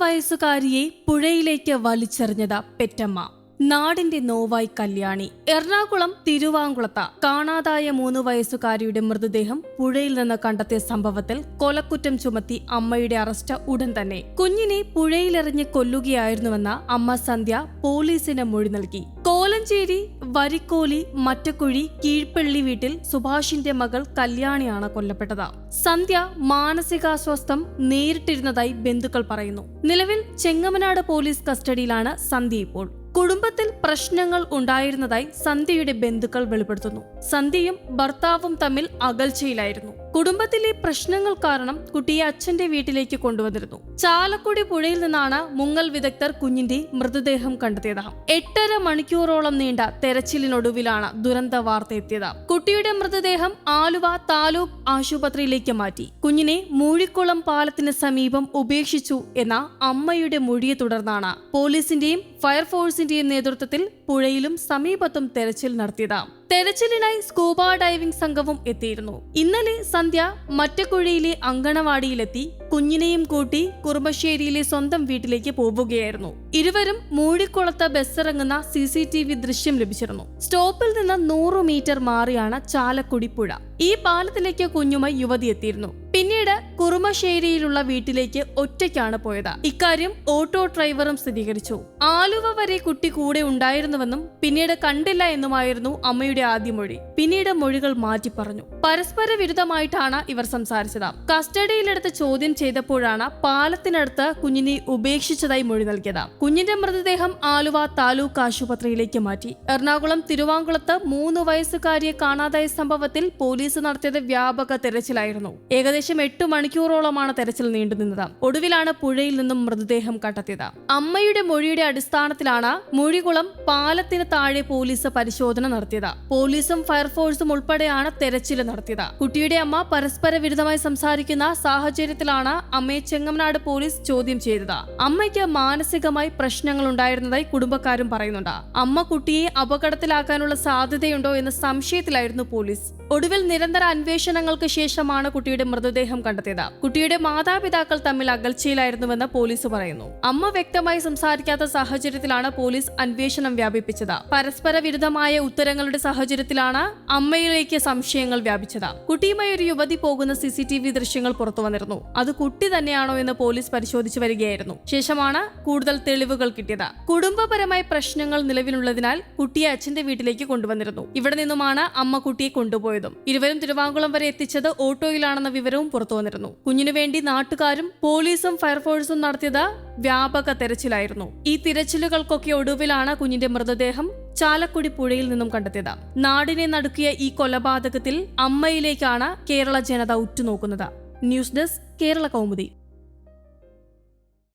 വയസ്സുകാരിയെ പുഴയിലേക്ക് വലിച്ചെറിഞ്ഞത് പെറ്റമ്മ. നാടിന്റെ നോവായി കല്യാണി. എറണാകുളം തിരുവാങ്കുളത്ത കാണാതായ മൂന്ന് വയസ്സുകാരിയുടെ മൃതദേഹം പുഴയിൽ നിന്ന് കണ്ടെത്തിയ സംഭവത്തിൽ കൊലക്കുറ്റം ചുമത്തി അമ്മയുടെ അറസ്റ്റ് ഉടൻ തന്നെ. കുഞ്ഞിനെ പുഴയിലെറിഞ്ഞ് കൊല്ലുകയായിരുന്നുവെന്ന അമ്മ സന്ധ്യ പോലീസിന് മൊഴി നൽകി. കോലഞ്ചേരി വരിക്കോലി മറ്റക്കുഴി കീഴ്പ്പള്ളി വീട്ടിൽ സുഭാഷിന്റെ മകൾ കല്യാണിയാണ് കൊല്ലപ്പെട്ടത്. സന്ധ്യ മാനസികാസ്വസ്ഥം നേരിട്ടിരുന്നതായി ബന്ധുക്കൾ പറയുന്നു. നിലവിൽ ചെങ്ങമനാട് പോലീസ് കസ്റ്റഡിയിലാണ് സന്ധ്യ ഇപ്പോൾ. കുടുംബത്തിൽ പ്രശ്നങ്ങൾ ഉണ്ടായിരുന്നതായി സന്ധ്യയുടെ ബന്ധുക്കൾ വെളിപ്പെടുത്തുന്നു. സന്ധ്യയും ഭർത്താവും തമ്മിൽ അകൽച്ചയിലായിരുന്നു. കുടുംബത്തിലെ പ്രശ്നങ്ങൾ കാരണം കുട്ടിയെ അച്ഛന്റെ വീട്ടിലേക്ക് കൊണ്ടുവന്നിരുന്നു. ചാലക്കുടി പുഴയിൽ നിന്നാണ് മുങ്ങൽ വിദഗ്ധർ കുഞ്ഞിന്റെ മൃതദേഹം കണ്ടെത്തിയത്. എട്ടര മണിക്കൂറോളം നീണ്ട തെരച്ചിലിനൊടുവിലാണ് ദുരന്ത വാർത്ത എത്തിയത്. കുട്ടിയുടെ മൃതദേഹം ആലുവ താലൂക്ക് ആശുപത്രിയിലേക്ക് മാറ്റി. കുഞ്ഞിനെ മൂഴിക്കുളം പാലത്തിന് സമീപം ഉപേക്ഷിച്ചു എന്ന അമ്മയുടെ മൊഴിയെ തുടർന്നാണ് പോലീസിന്റെയും ഫയർഫോഴ്സിന്റെയും നേതൃത്വത്തിൽ പുഴയിലും സമീപത്തും തെരച്ചിൽ നടത്തിയത്. തെരച്ചിലിനായി സ്കൂബ ഡൈവിംഗ് സംഘവും എത്തിയിരുന്നു. ഇന്നലെ സന്ധ്യ മറ്റക്കുഴിയിലെ അങ്കണവാടിയിലെത്തി കുഞ്ഞിനെയും കൂട്ടി കുറുമശ്ശേരിയിലെ സ്വന്തം വീട്ടിലേക്ക് പോവുകയായിരുന്നു. ഇരുവരും മൂഴിക്കുളത്ത് ബസ്സിറങ്ങുന്ന സി സി ടി വി ദൃശ്യം ലഭിച്ചിരുന്നു. സ്റ്റോപ്പിൽ നിന്ന് നൂറ് മീറ്റർ മാറിയാണ് ചാലക്കുടി പുഴ. ഈ പാലത്തിലേക്ക് കുഞ്ഞുമായി യുവതി എത്തിയിരുന്നു. കുറുമശ്ശേരിയിലുള്ള വീട്ടിലേക്ക് ഒറ്റയ്ക്കാണ് പോയത്. ഇക്കാര്യം ഓട്ടോ ഡ്രൈവറും സ്ഥിരീകരിച്ചു. ആലുവ വരെ കുട്ടി കൂടെ ഉണ്ടായിരുന്നുവെന്നും പിന്നീട് കണ്ടില്ല എന്നുമായിരുന്നു അമ്മയുടെ ആദ്യ മൊഴി. പിന്നീട് മൊഴികൾ മാറ്റി പറഞ്ഞു. പരസ്പര വിരുദ്ധമായിട്ടാണ് ഇവർ സംസാരിച്ചത്. കസ്റ്റഡിയിലെടുത്ത് ചോദ്യം ചെയ്തപ്പോഴാണ് പാലത്തിനടുത്ത് കുഞ്ഞിനെ ഉപേക്ഷിച്ചതായി മൊഴി നൽകിയത്. കുഞ്ഞിന്റെ മൃതദേഹം ആലുവ താലൂക്ക് ആശുപത്രിയിലേക്ക് മാറ്റി. എറണാകുളം തിരുവാങ്കുളത്ത് മൂന്ന് വയസ്സുകാരിയെ കാണാതായ സംഭവത്തിൽ പോലീസ് നടത്തിയത് വ്യാപക തെരച്ചിലായിരുന്നു. ഏകദേശം എട്ട് മണിക്കൂറോളമാണ് തെരച്ചിൽ നീണ്ടുനിന്നത് ഒടുവിലാണ് പുഴയിൽ നിന്നും മൃതദേഹം കണ്ടെത്തിയത്. അമ്മയുടെ മൊഴിയുടെ അടിസ്ഥാനത്തിലാണ് മൊഴികുളം പാലത്തിന് താഴെ പോലീസ് പരിശോധന നടത്തിയത്. പോലീസും ഫയർഫോഴ്സും ഉൾപ്പെടെയാണ് തെരച്ചിൽ നടത്തിയത്. കുട്ടിയുടെ അമ്മ പരസ്പര വിരുദ്ധമായി സംസാരിക്കുന്ന സാഹചര്യത്തിലാണ് അമ്മയെ ചെങ്ങമനാട് പോലീസ് ചോദ്യം ചെയ്തത്. അമ്മയ്ക്ക് മാനസികമായി പ്രശ്നങ്ങൾ ഉണ്ടായിരുന്നതായി കുടുംബക്കാരും പറയുന്നുണ്ട്. അമ്മ കുട്ടിയെ അപകടത്തിലാക്കാനുള്ള സാധ്യതയുണ്ടോ എന്ന സംശയത്തിലായിരുന്നു പോലീസ്. ഒടുവിൽ നിരന്തര അന്വേഷണങ്ങൾക്ക് ശേഷമാണ് കുട്ടിയുടെ മൃതദേഹം കണ്ടെത്തിയത്. കുട്ടിയുടെ മാതാപിതാക്കൾ തമ്മിൽ അകൽച്ചയിലായിരുന്നുവെന്ന് പോലീസ് പറയുന്നു. അമ്മ വ്യക്തമായി സംസാരിക്കാത്ത സാഹചര്യത്തിലാണ് പോലീസ് അന്വേഷണം വ്യാപിപ്പിച്ചത്. പരസ്പര വിരുദ്ധമായ ഉത്തരങ്ങളുടെ സാഹചര്യത്തിലാണ് അമ്മയിലേക്ക് സംശയങ്ങൾ വ്യാപിച്ചത്. കുട്ടിയുമായി ഒരു യുവതി പോകുന്ന സി സി ടി വി ദൃശ്യങ്ങൾ പുറത്തു വന്നിരുന്നു. അത് കുട്ടി തന്നെയാണോ എന്ന് പോലീസ് പരിശോധിച്ചു വരികയായിരുന്നു. ശേഷമാണ് കൂടുതൽ തെളിവുകൾ കിട്ടിയത്. കുടുംബപരമായ പ്രശ്നങ്ങൾ നിലവിലുള്ളതിനാൽ കുട്ടിയെ അച്ഛന്റെ വീട്ടിലേക്ക് കൊണ്ടുവന്നിരുന്നു. ഇവിടെ നിന്നുമാണ് അമ്മ കുട്ടിയെ കൊണ്ടുപോയതും. ഇരുവരും തിരുവാങ്കുളം വരെ എത്തിച്ചത് ഓട്ടോയിലാണെന്ന വിവരവും പുറത്തുവന്നിരുന്നു കുഞ്ഞിനു വേണ്ടി നാട്ടുകാരും പോലീസും ഫയർഫോഴ്സും നടത്തിയത് വ്യാപക തെരച്ചിലായിരുന്നു. ഈ തിരച്ചിലുകൾക്കൊക്കെ ഒടുവിലാണ് കുഞ്ഞിന്റെ മൃതദേഹം ചാലക്കുടി പുഴയിൽ നിന്നും കണ്ടെത്തിയത്. നാടിനെ നടുക്കിയ ഈ കൊലപാതകത്തിൽ അമ്മയിലേക്കാണ് കേരള ജനത ഉറ്റുനോക്കുന്നത്. News desk Kerala Kaumudi.